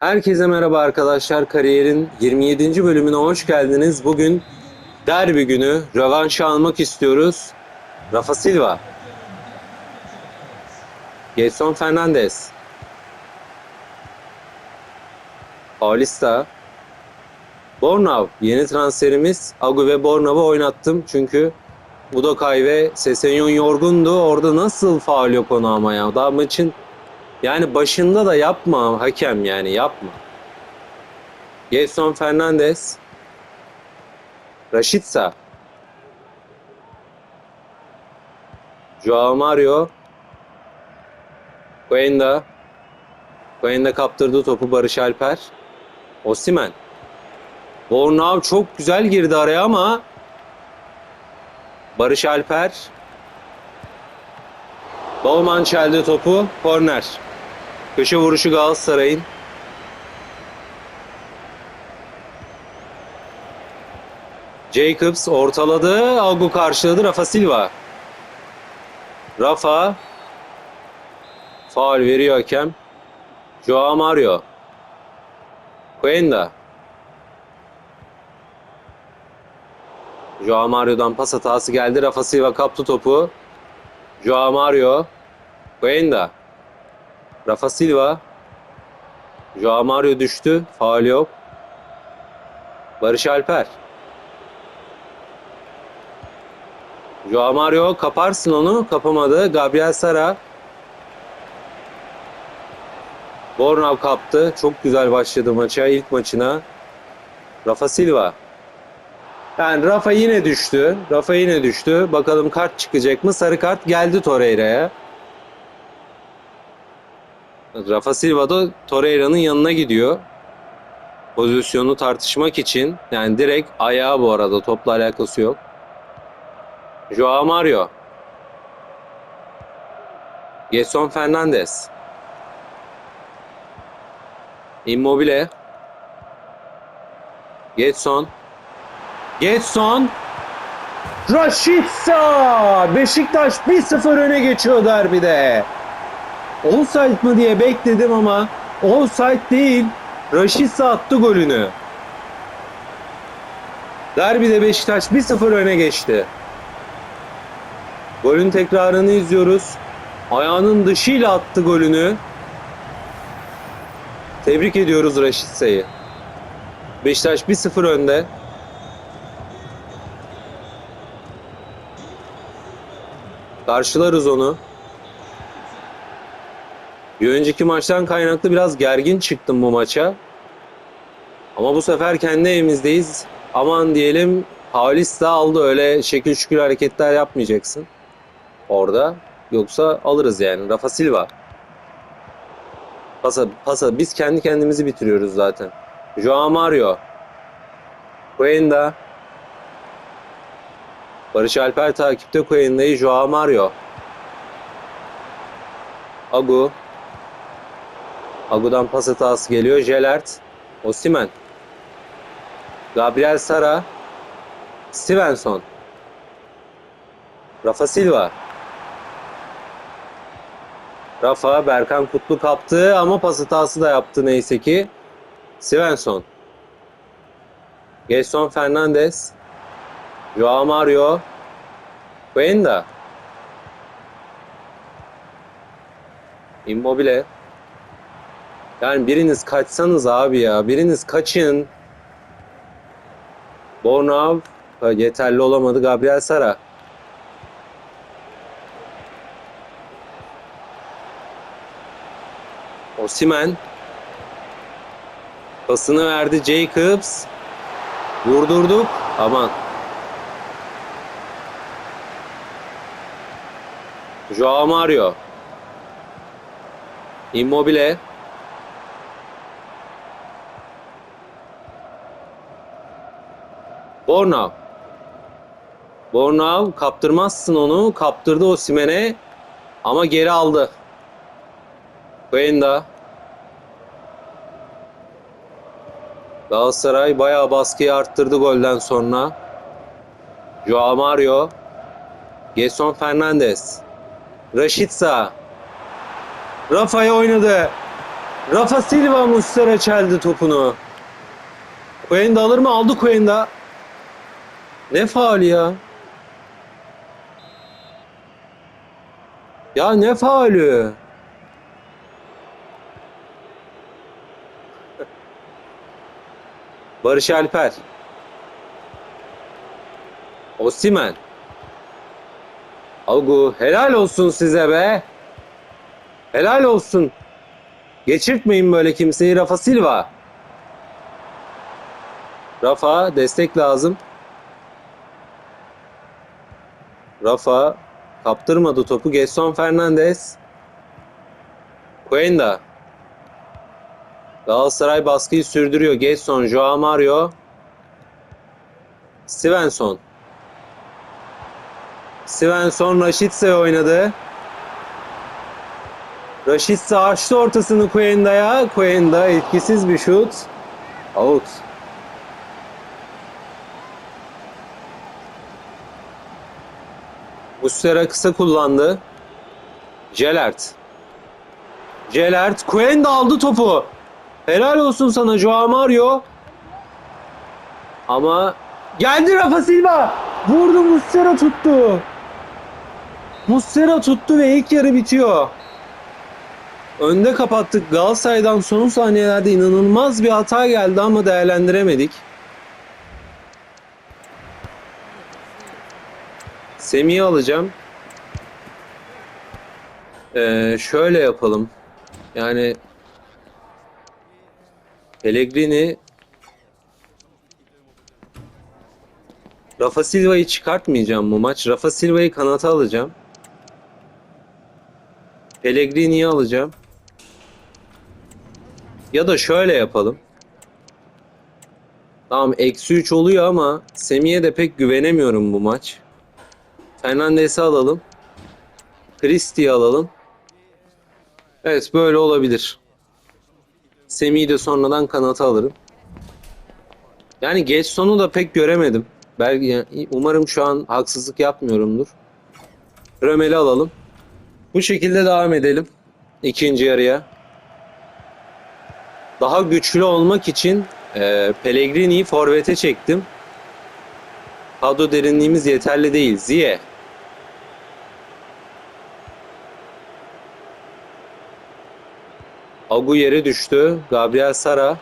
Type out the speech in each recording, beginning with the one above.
Herkese merhaba arkadaşlar. Kariyerin 27. bölümüne hoş geldiniz. Bugün derbi günü. Rövanşı almak istiyoruz. Rafa Silva. Gelson Fernandez. Paulista. Bornav. Yeni transferimiz. Agu ve Bornav'ı oynattım. Çünkü Budokay ve Sesenyon yorgundu. Orada nasıl faul yok onu ama ya. Daha maçın yani başında da yapma hakem yani yapma. Gelson Fernandez. Rashica. Joao Mario. Guenda. Guenda kaptırdı topu Barış Alper. Osimen. Bornau çok güzel girdi araya ama Barış Alper Bowman çeldi topu. Korner. Köşe vuruşu Galatasaray'ın. Jacobs ortaladı. Agu karşıladı. Rafa Silva. Rafa. Faul veriyor hakem. Joao Mario. Cuenda. Joao Mario'dan pas hatası geldi. Rafa Silva kaptı topu. Joao Mario. Cuenda. Rafa Silva. Joao Mario düştü. Faul yok. Barış Alper. Joao Mario kaparsın onu. Kapamadı. Gabriel Sara. Bornav kaptı. Çok güzel başladı maça. ilk maçına. Rafa Silva. Yani Rafa yine düştü. Rafa yine düştü. Bakalım kart çıkacak mı? Sarı kart geldi Torreira'ya. Rafa Silva da Torreira'nın yanına gidiyor. Pozisyonu tartışmak için. Yani direkt ayağı bu arada. Topla alakası yok. Joao Mario. Gerson Fernandez. Immobile. Getson. Getson. Rashica. Beşiktaş 1-0 öne geçiyor derbide. Offside mı diye bekledim ama offside değil. Rashica attı golünü. Derbide Beşiktaş 1-0 öne geçti. Golün tekrarını izliyoruz. Ayağının dışıyla attı golünü. Tebrik ediyoruz Raşitsa'yı. Beşiktaş 1-0 önde. Karşılarız onu. Bir önceki maçtan kaynaklı biraz gergin çıktım bu maça. Ama bu sefer kendi evimizdeyiz. Aman diyelim Paulista aldı öyle şekil şükür hareketler yapmayacaksın. Orada. Yoksa alırız yani. Rafa Silva. Pasa, pasa. Biz kendi kendimizi bitiriyoruz zaten. Joao Mario. Cuenda. Barış Alper takipte Cuenda'yı Joao Mario. Agu. Agu'dan pas hatası geliyor. Jelert. Osimen. Gabriel Sara. Stevenson. Rafa Silva. Rafa Berkan Kutlu kaptı ama pas hatası da yaptı neyse ki. Svensson. Gelson Fernandez. Joao Mario. Cuenda. Immobile. Yani biriniz kaçsanız abi ya. Biriniz kaçın. Bornav yeterli olamadı. Gabriel Sara. Osimen. Pasını verdi Jacobs. Vurdurduk. Aman. Joao Mario. Immobile. Bornav. Bornav kaptırmazsın onu. Kaptırdı Osimen'e. Ama geri aldı. Cuenda. Galatasaray bayağı baskıyı arttırdı golden sonra. Joao Mario. Gerson Fernandez. Rashica. Rafa'ya oynadı. Rafa Silva Muslera çeldi topunu. Koyenda alır mı? Aldı Koyenda. Ne faul ya? Ya ne faulü? Barış Alper. Osimen. Agu helal olsun size be. Helal olsun. Geçirtmeyin böyle kimseyi Rafa Silva. Rafa destek lazım. Rafa kaptırmadı topu. Gerson Fernandez. Cuenda. Galatasaray baskıyı sürdürüyor. Gerson, Joao Mario. Svensson. Svensson Raşitse oynadı. Raşitse açtı ortasını Cuenda'ya. Cuenda etkisiz bir şut. Out. Muslera kısa kullandı. Jelert. Jelert. Cuenda aldı topu. Helal olsun sana Joao Mario. Ama geldi Rafa Silva. Vurdu Muslera tuttu. Muslera tuttu ve ilk yarı bitiyor. Önde kapattık. Galatasaray'dan son saniyelerde inanılmaz bir hata geldi ama değerlendiremedik. Semih'i alacağım. Ee, şöyle yapalım. Yani Pellegrini Rafa Silva'yı çıkartmayacağım bu maç. Rafa Silva'yı kanata alacağım. Pellegrini'yi alacağım. Ya da şöyle yapalım. Tamam eksi 3 oluyor ama Semih'e de pek güvenemiyorum bu maç. Fernandes'i alalım. Christie'yi alalım. Evet böyle olabilir. Semih'i de sonradan kanata alırım. Yani geç sonu da pek göremedim. Belki yani umarım şu an haksızlık yapmıyorumdur. Römel'i alalım. Bu şekilde devam edelim. ikinci yarıya. Daha güçlü olmak için e, Pellegrini'yi forvete çektim. Kadro derinliğimiz yeterli değil. Ziye. Agu yere düştü. Gabriel Sara.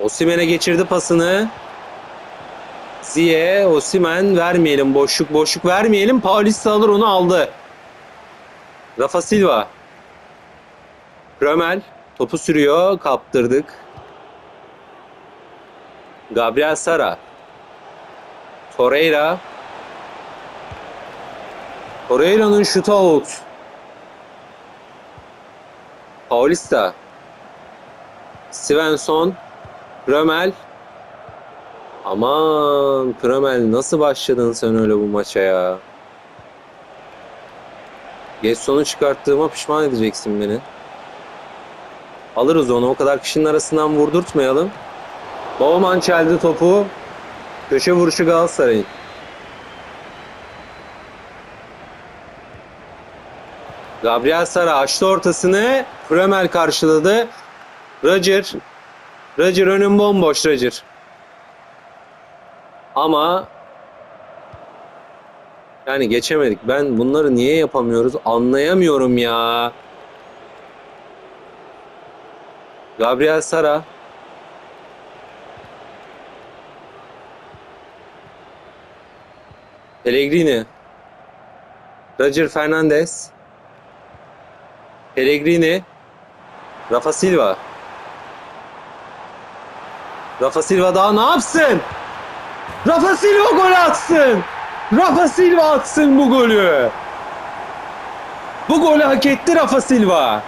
Osimen'e geçirdi pasını. Ziye, Osimen vermeyelim. Boşluk boşluk vermeyelim. Paulista alır onu aldı. Rafa Silva. Römel topu sürüyor. Kaptırdık. Gabriel Sara. Torreira. Torreira'nın şutu out. Paulista. Svensson. Römel. Aman Prömel nasıl başladın sen öyle bu maça ya? Geç sonu çıkarttığıma pişman edeceksin beni. Alırız onu o kadar kişinin arasından vurdurtmayalım. Bowman çeldi topu. Köşe vuruşu Galatasaray'ın. Gabriel Sara açtı ortasını. Prömel karşıladı. Roger. Roger önün bomboş Roger. Ama yani geçemedik. Ben bunları niye yapamıyoruz anlayamıyorum ya. Gabriel Sara. Pellegrini. Roger Fernandez. Pellegrini. Rafa Silva. Rafa Silva daha ne yapsın? Rafa Silva gol atsın. Rafa Silva atsın bu golü. Bu golü hak etti Rafa Silva.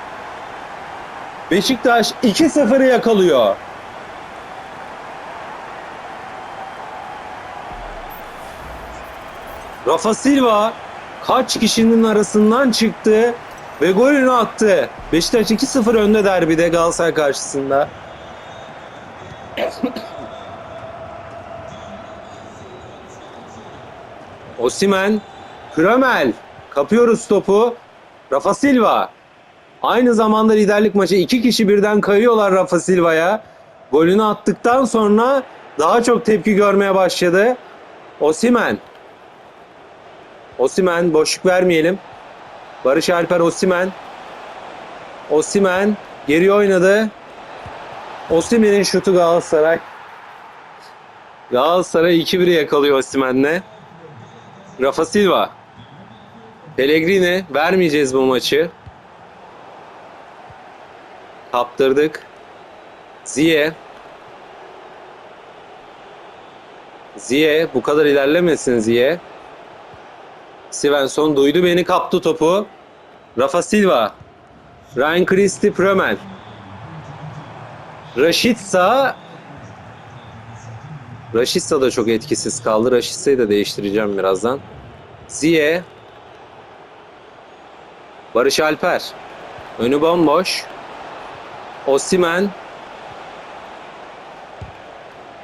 Beşiktaş 2-0'ı yakalıyor. Rafa Silva kaç kişinin arasından çıktı ve golünü attı. Beşiktaş 2-0 önde derbide Galatasaray karşısında. Osimen, Krömel. Kapıyoruz topu. Rafa Silva. Aynı zamanda liderlik maçı iki kişi birden kayıyorlar Rafa Silva'ya. Golünü attıktan sonra daha çok tepki görmeye başladı. Osimen. Osimen boşluk vermeyelim. Barış Alper Osimen. Osimen geri oynadı. Osimen'in şutu Galatasaray. Galatasaray 2-1 yakalıyor Osimen'le. Rafa Silva. Pellegrini vermeyeceğiz bu maçı. Kaptırdık. Ziye. Ziye bu kadar ilerlemesin Ziye. Svensson duydu beni kaptı topu. Rafa Silva. Ryan Christie Prömel. Raşitsa Raşitsa da çok etkisiz kaldı. Raşitsa'yı da değiştireceğim birazdan. Ziye. Barış Alper. Önü bomboş. Osimen.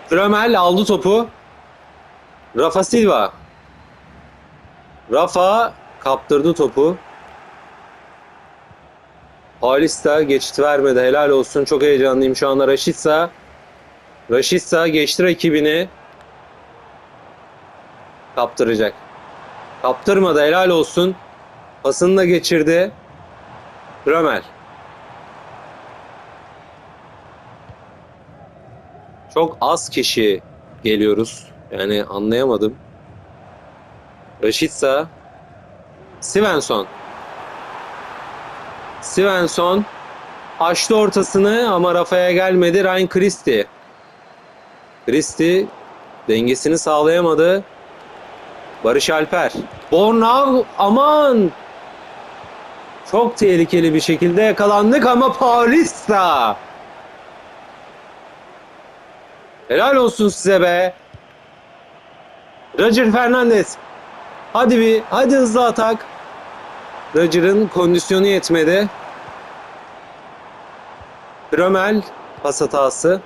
Prömel aldı topu. Rafa Silva. Rafa kaptırdı topu. Halista geçit vermedi. Helal olsun. Çok heyecanlıyım şu anda. Raşitsa. Raşitsa geçti rakibini. Kaptıracak. Kaptırmadı. Helal olsun. Pasını da geçirdi. Römer. Çok az kişi geliyoruz. Yani anlayamadım. Raşitsa. Svensson. Svensson açtı ortasını ama Rafa'ya gelmedi. Ryan Christie. Christie dengesini sağlayamadı. Barış Alper. Bornav aman. Çok tehlikeli bir şekilde yakalandık ama Paulista. Helal olsun size be. Roger Fernandez. Hadi bir, hadi hızlı atak. Roger'ın kondisyonu yetmedi. Prömel pas hatası.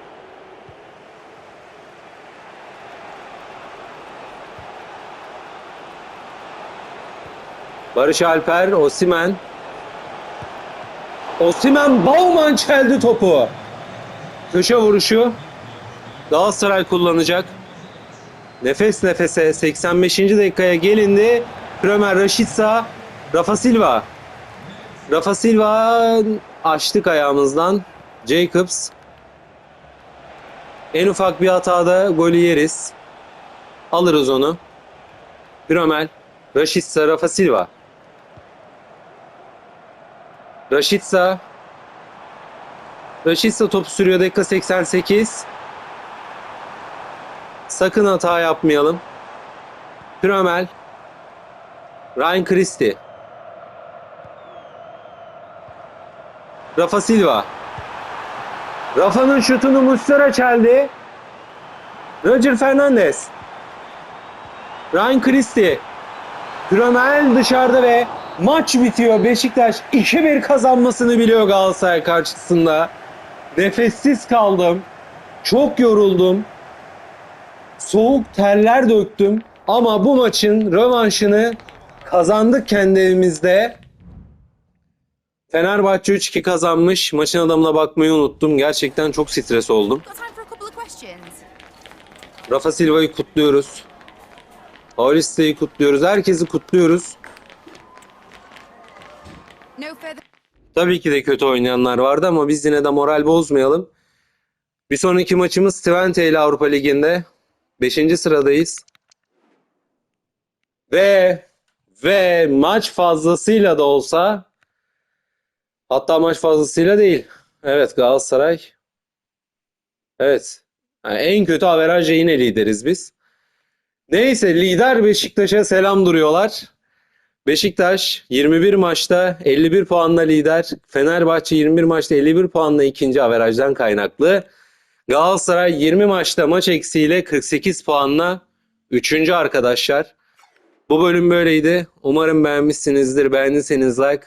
Barış Alper, Osimen. Osimen Bauman çeldi topu. Köşe vuruşu. Galatasaray kullanacak. Nefes nefese 85. dakikaya gelindi. Prömer Raşitsa, Rafa Silva. Rafa Silva açtık ayağımızdan. Jacobs. En ufak bir hatada golü yeriz. Alırız onu. Prömel, Raşitsa, Rafa Silva. Raşitsa. Raşitsa topu sürüyor dakika 88. Sakın hata yapmayalım. Prömel. Ryan Christie. Rafa Silva. Rafa'nın şutunu Muslera çeldi. Roger Fernandez. Ryan Christie. Prömel dışarıda ve maç bitiyor. Beşiktaş 2-1 kazanmasını biliyor Galatasaray karşısında. Nefessiz kaldım. Çok yoruldum. Soğuk terler döktüm. Ama bu maçın rövanşını kazandık kendi evimizde. Fenerbahçe 3-2 kazanmış. Maçın adamına bakmayı unuttum. Gerçekten çok stres oldum. Rafa Silva'yı kutluyoruz. Paulista'yı kutluyoruz. Herkesi kutluyoruz. Tabii ki de kötü oynayanlar vardı ama biz yine de moral bozmayalım. Bir sonraki maçımız Twente ile Avrupa Ligi'nde. 5. sıradayız. Ve ve maç fazlasıyla da olsa hatta maç fazlasıyla değil. Evet Galatasaray Evet. Yani en kötü averajla yine lideriz biz. Neyse lider Beşiktaş'a selam duruyorlar. Beşiktaş 21 maçta 51 puanla lider. Fenerbahçe 21 maçta 51 puanla ikinci averajdan kaynaklı. Galatasaray 20 maçta maç eksiğiyle 48 puanla üçüncü arkadaşlar. Bu bölüm böyleydi. Umarım beğenmişsinizdir. Beğendiyseniz like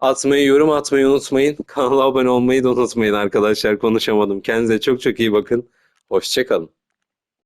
atmayı, yorum atmayı unutmayın. Kanala abone olmayı da unutmayın arkadaşlar. Konuşamadım. Kendinize çok çok iyi bakın. Hoşçakalın.